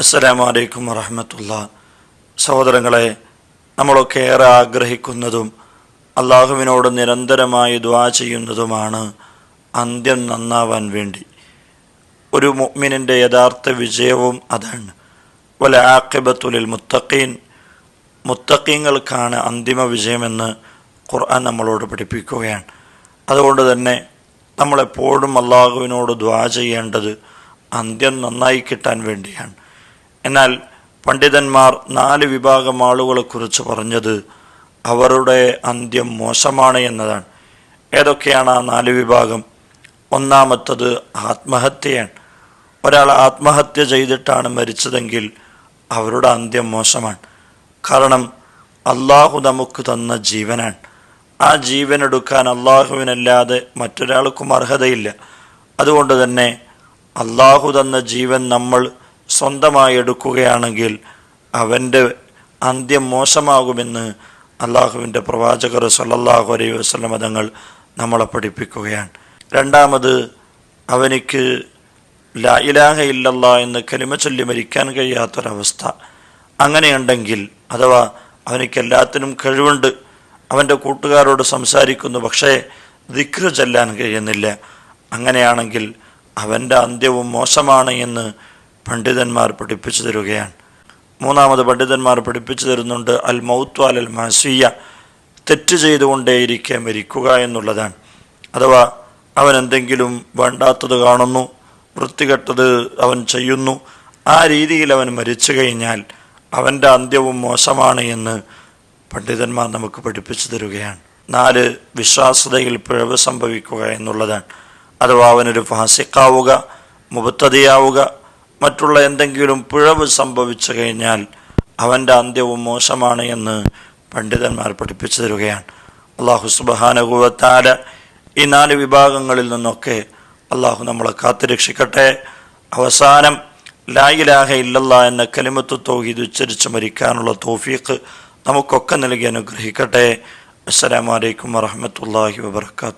അസ്സലാമു അലൈക്കും വറഹമത്തുള്ള. സഹോദരങ്ങളെ നമ്മളൊക്കെ ഏറെ ആഗ്രഹിക്കുന്നതും അള്ളാഹുവിനോട് നിരന്തരമായി ദ്വാ ചെയ്യുന്നതുമാണ് അന്ത്യം നന്നാവാൻ വേണ്ടി. ഒരു മുഅ്മിനിന്റെ യഥാർത്ഥ വിജയവും അതാണ്. വല ആക്കിബത്തുലിൽ മുത്തഖീൻ. മുത്തഖീങ്ങൾക്കാണ് അന്തിമ വിജയമെന്ന് ഖുർആൻ നമ്മളോട് പഠിപ്പിക്കുകയാണ്. അതുകൊണ്ട് തന്നെ നമ്മളെപ്പോഴും അള്ളാഹുവിനോട് ദ്വാ ചെയ്യേണ്ടത് അന്ത്യം നന്നായി കിട്ടാൻ വേണ്ടിയാണ്. എന്നാൽ പണ്ഡിതന്മാർ നാല് വിഭാഗം ആളുകളെക്കുറിച്ച് പറഞ്ഞത് അവരുടെ അന്ത്യം മോശമാണ് എന്നതാണ്. ഏതൊക്കെയാണ് ആ നാല് വിഭാഗം? ഒന്നാമത്തത് ആത്മഹത്യയാണ്. ഒരാൾ ആത്മഹത്യ ചെയ്തിട്ടാണ് മരിച്ചതെങ്കിൽ അവരുടെ അന്ത്യം മോശമാണ്. കാരണം അള്ളാഹു നമുക്ക് തന്ന ജീവനാണ്. ആ ജീവൻ എടുക്കാൻ അള്ളാഹുവിനല്ലാതെ മറ്റൊരാൾക്കും അർഹതയില്ല. അതുകൊണ്ട് തന്നെ അള്ളാഹു തന്ന ജീവൻ നമ്മൾ സ്വന്തമായി എടുക്കുകയാണെങ്കിൽ അവന്റെ അന്ത്യം മോശമാകുമെന്ന് അള്ളാഹുവിന്റെ പ്രവാചകർ സല്ലല്ലാഹു അലൈഹി വസ്ലം തങ്ങൾ നമ്മളെ പഠിപ്പിക്കുകയാണ്. രണ്ടാമത് അവനിക്ക് ലാ ഇലാഹ ഇല്ലല്ല എന്ന് കലിമ ചൊല്ലി മരിക്കാൻ കഴിയാത്തൊരവസ്ഥ. അങ്ങനെയുണ്ടെങ്കിൽ അഥവാ അവനിക്ക് എല്ലാത്തിനും കഴിവുണ്ട് അവന്റെ കൂട്ടുകാരോട് സംസാരിക്കുന്നു പക്ഷേ ദിക്ര ചെല്ലാൻ കഴിയുന്നില്ല. അങ്ങനെയാണെങ്കിൽ അവന്റെ അന്ത്യവും മോശമാണ് എന്ന് പണ്ഡിതന്മാർ പഠിപ്പിച്ചു തരുകയാണ്. മൂന്നാമത് പണ്ഡിതന്മാർ പഠിപ്പിച്ചു തരുന്നുണ്ട് അൽ മൗത്വാൽ അൽ മാസിയ തെറ്റ് ചെയ്തുകൊണ്ടേയിരിക്കെ മരിക്കുക എന്നുള്ളതാണ്. അഥവാ അവൻ എന്തെങ്കിലും വേണ്ടാത്തത് കാണുന്നു വൃത്തികെട്ടത് അവൻ ചെയ്യുന്നു ആ രീതിയിൽ അവൻ മരിച്ചു കഴിഞ്ഞാൽ അവന്റെ അന്ത്യവും മോശമാണ് എന്ന് പണ്ഡിതന്മാർ നമുക്ക് പഠിപ്പിച്ചു തരുകയാണ്. നാല് വിശ്വാസതയിൽ പിഴവ് സംഭവിക്കുക എന്നുള്ളതാണ്. അഥവാ അവനൊരു ഫാസിക്കാവുക മുബത്തതിയാവുക മറ്റുള്ള എന്തെങ്കിലും പിഴവ് സംഭവിച്ചു കഴിഞ്ഞാൽ അവന്റെ അന്ത്യവും മോശമാണ് എന്ന് പണ്ഡിതന്മാർ പഠിപ്പിച്ചു തരികയാണ് അള്ളാഹു സുബഹാനുഭവത്താല ഈ നാല് വിഭാഗങ്ങളിൽ നിന്നൊക്കെ അള്ളാഹു നമ്മളെ കാത്തുരക്ഷിക്കട്ടെ അവസാനം ലായിലാഹ ഇല്ലല്ല എന്ന കലിമത്ത് തൗഹീദ് ഉച്ചരിച്ച് മരിക്കാനുള്ള തോഫീക്ക് നമുക്കൊക്കെ നൽകി അനുഗ്രഹിക്കട്ടെ. അസ്സലാമലൈക്കും വറഹമത്തല്ലാഹി വബർക്കാത്തു